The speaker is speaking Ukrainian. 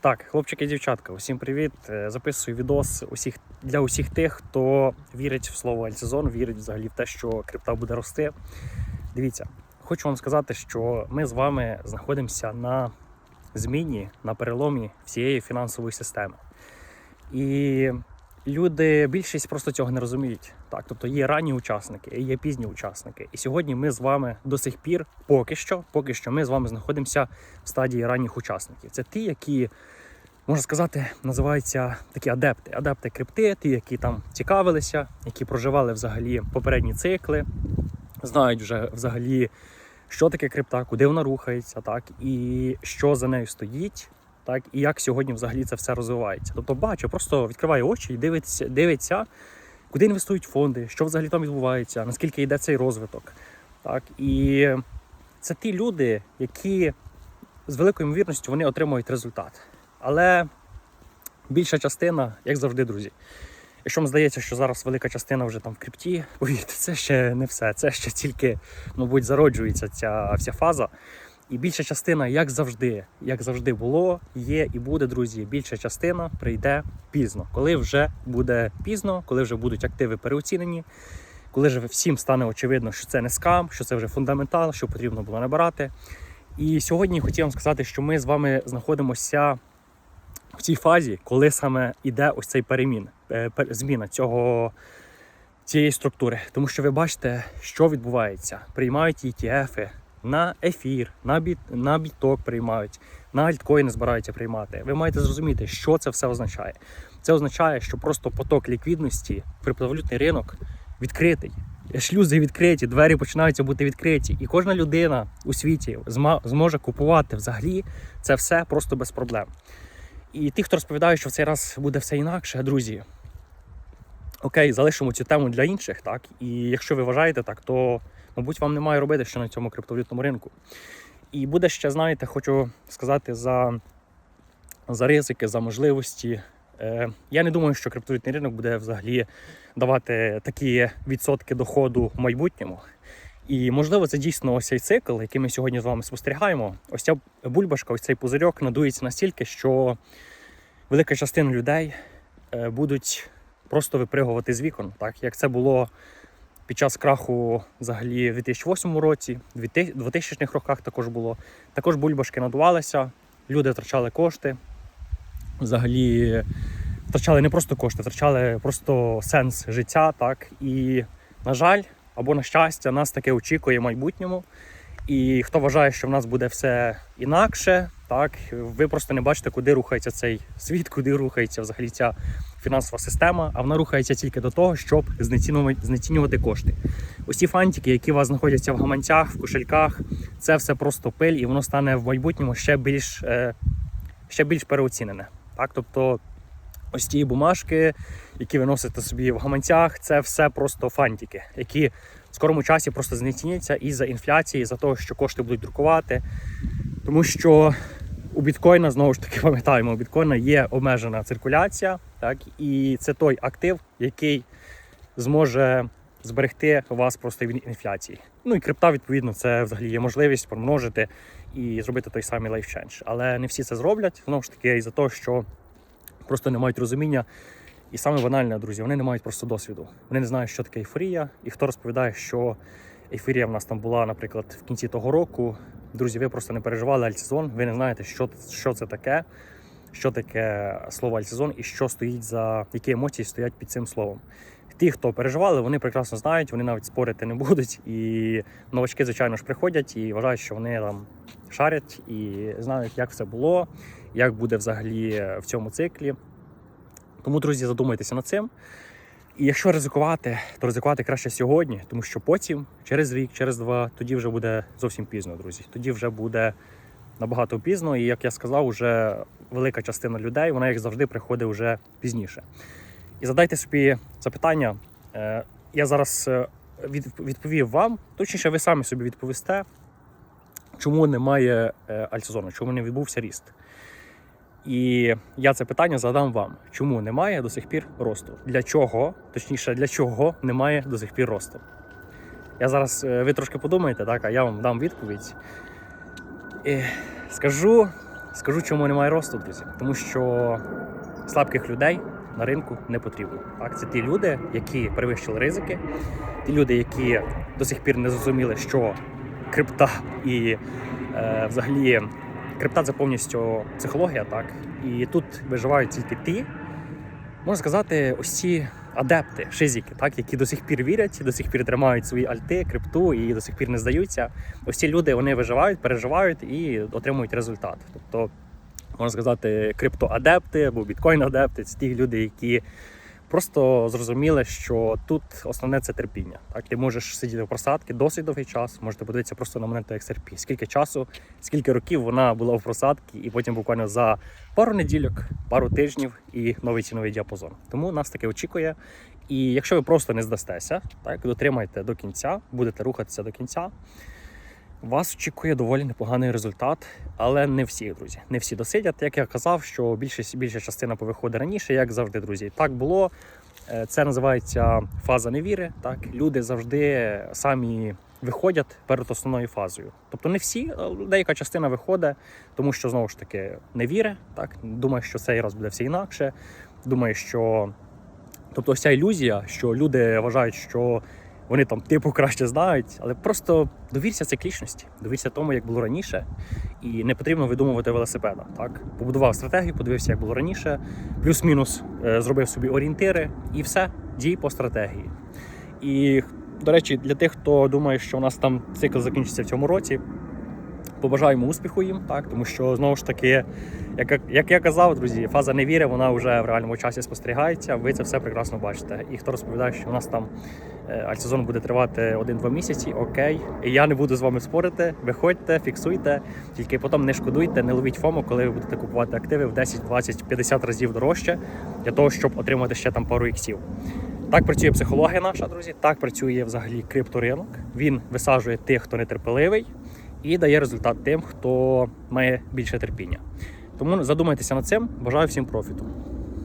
Так, хлопчики і дівчатка, усім привіт. Е, Записую відос усіх для усіх тих, хто вірить в слово альтсезон, вірить взагалі в те, що крипта буде рости. Дивіться, хочу вам сказати, що ми з вами знаходимося на зміні, на переломі всієї фінансової системи. І люди, більшість просто цього не розуміють. Так, тобто є ранні учасники, є пізні учасники. І сьогодні ми з вами до сих пір, поки що, поки що, ми з вами знаходимося в стадії ранніх учасників. Це ті, які, можна сказати, називаються такі адепти. Адепти крипти, ті, які там цікавилися, які проживали взагалі попередні цикли, знають вже взагалі, що таке крипта, куди вона рухається, так, і що за нею стоїть. Так, і як сьогодні взагалі це все розвивається. Тобто бачу, просто відкриває очі і дивиться, дивиться, куди інвестують фонди, що взагалі там відбувається, наскільки йде цей розвиток. Так, і це ті люди, які з великою ймовірністю вони отримують результат. Але більша частина, як завжди, друзі. Якщо вам здається, що зараз велика частина вже там в крипті, повірте, це ще не все. Це ще тільки, мабуть, зароджується ця вся фаза. І більша частина, як завжди, як завжди було, є і буде, друзі. Більша частина прийде пізно, коли вже буде пізно, коли вже будуть активи переоцінені, коли вже всім стане очевидно, що це не скам, що це вже фундаментал, що потрібно було набирати. І сьогодні хотів вам сказати, що ми з вами знаходимося в цій фазі, коли саме йде ось цей перемін, е, зміна цього. Цієї структури, тому що ви бачите, що відбувається. Приймають ETF на ефір, на біт, на біток приймають, на альткоїни збираються приймати. Ви маєте зрозуміти, що це все означає. Це означає, що просто поток ліквідності, криптовалютний ринок відкритий. Шлюзи відкриті, двері починаються бути відкриті, і кожна людина у світі зможе купувати взагалі це все просто без проблем. І ті, хто розповідає, що в цей раз буде все інакше, друзі. Окей, залишимо цю тему для інших, так? І якщо ви вважаєте так, то, мабуть, вам немає робити що на цьому криптовалютному ринку. І буде ще, знаєте, хочу сказати за, за ризики, за можливості. Е, я не думаю, що криптовалютний ринок буде взагалі давати такі відсотки доходу в майбутньому. І можливо, це дійсно ось цей цикл, який ми сьогодні з вами спостерігаємо. Ось ця бульбашка, ось цей пузирьок надується настільки, що велика частина людей е, будуть просто випригувати з вікон, так як це було під час краху взагалі в 2008 році, в 2000-х роках також було. Також бульбашки надувалися, люди втрачали кошти, взагалі втрачали не просто кошти, втрачали просто сенс життя. Так і, на жаль, або на щастя, нас таке очікує в майбутньому. І хто вважає, що в нас буде все інакше, так ви просто не бачите, куди рухається цей світ, куди рухається взагалі ця фінансова система, а вона рухається тільки до того, щоб знецінювати, знецінювати кошти. Ці фантики, які у вас знаходяться в гаманцях, в кошельках, це все просто пиль, і воно стане в майбутньому ще більш, е, ще більш переоцінене. Так, тобто ось ті бумажки, які ви носите собі в гаманцях, це все просто фантики, які в скорому часі просто знеціняться із-за інфляції, за того, що кошти будуть друкувати. Тому що у біткоїна, знову ж таки, пам'ятаємо, у біткоїна є обмежена циркуляція, так, і це той актив, який зможе зберегти вас просто від інфляції. Ну і крипта, відповідно, це взагалі є можливість помножити і зробити той самий лайфчендж. Але не всі це зроблять, знову ж таки, із-за того, що просто не мають розуміння. І саме банальне, друзі, вони не мають просто досвіду. Вони не знають, що таке ейфорія, і хто розповідає, що ейфорія в нас там була, наприклад, в кінці того року. Друзі, ви просто не переживали альтсезон, ви не знаєте, що, що це таке, що таке слово альтсезон і що стоїть за які емоції стоять під цим словом. Ті, хто переживали, вони прекрасно знають, вони навіть спорити не будуть. І новачки, звичайно ж, приходять і вважають, що вони там шарять і знають, як все було, як буде взагалі в цьому циклі. Тому, друзі, задумайтеся над цим. І якщо ризикувати, то ризикувати краще сьогодні, тому що потім, через рік, через два, тоді вже буде зовсім пізно, друзі. Тоді вже буде набагато пізно. І як я сказав, вже велика частина людей, вона як завжди приходить вже пізніше. І задайте собі запитання. Е, Я зараз е, відповів вам, точніше, ви самі собі відповісте, чому немає е, альтсезону, чому не відбувся ріст. І я це питання задам вам. Чому немає до сих пір росту? Для чого, точніше, для чого немає до сих пір росту? Я зараз е, ви трошки подумаєте, так, а я вам дам відповідь. І скажу Скажу, чому немає росту, друзі. Тому що слабких людей на ринку не потрібно. Так, це ті люди, які перевищили ризики, ті люди, які до сих пір не зрозуміли, що крипта і е, взагалі крипта це повністю психологія, так. І тут виживають тільки ті, можна сказати, ось ці адепти, шизіки, так, які до сих пір вірять, до сих пір тримають свої альти, крипту і до сих пір не здаються. Ось ці люди вони виживають, переживають і отримують результат. Тобто, можна сказати, криптоадепти або біткоін-адепти це ті люди, які просто зрозуміли, що тут основне це терпіння. Так, ти можеш сидіти в просадці досить довгий час. Можете подивитися просто на монету XRP. Скільки часу, скільки років вона була в просадці, і потім буквально за пару недільок, пару тижнів і новий ціновий діапазон. Тому нас таке очікує. І якщо ви просто не здастеся, так дотримайте до кінця, будете рухатися до кінця. Вас очікує доволі непоганий результат, але не всі, друзі. Не всі досидять. Як я казав, що більшість, більша частина повиходить раніше, як завжди, друзі. Так було. Е, Це називається фаза невіри. Так, люди завжди самі виходять перед основною фазою. Тобто не всі, деяка частина виходить, тому що знову ж таки не віри. Так, думає, що цей раз буде все інакше. Думає, що тобто ось ця ілюзія, що люди вважають, що вони там типу краще знають, але просто довірся циклічності, довірся тому, як було раніше, і не потрібно видумувати велосипеда. Так побудував стратегію, подивився, як було раніше, плюс-мінус е, зробив собі орієнтири, і все, дій по стратегії. І до речі, для тих, хто думає, що у нас там цикл закінчиться в цьому році. Побажаємо успіху їм, так тому що знову ж таки, як, як я казав, друзі, фаза невіри, вона вже в реальному часі спостерігається. Ви це все прекрасно бачите. І хто розповідає, що у нас там е, альтсезон буде тривати 1-2 місяці, окей. І я не буду з вами спорити. Виходьте, фіксуйте, тільки потім не шкодуйте, не ловіть фому, коли ви будете купувати активи в 10, 20, 50 разів дорожче для того, щоб отримати ще там пару іксів. Так працює психологія наша, друзі. Так працює взагалі крипторинок. Він висаджує тих, хто нетерпеливий, і дає результат тим, хто має більше терпіння. Тому задумайтеся над цим. Бажаю всім профіту.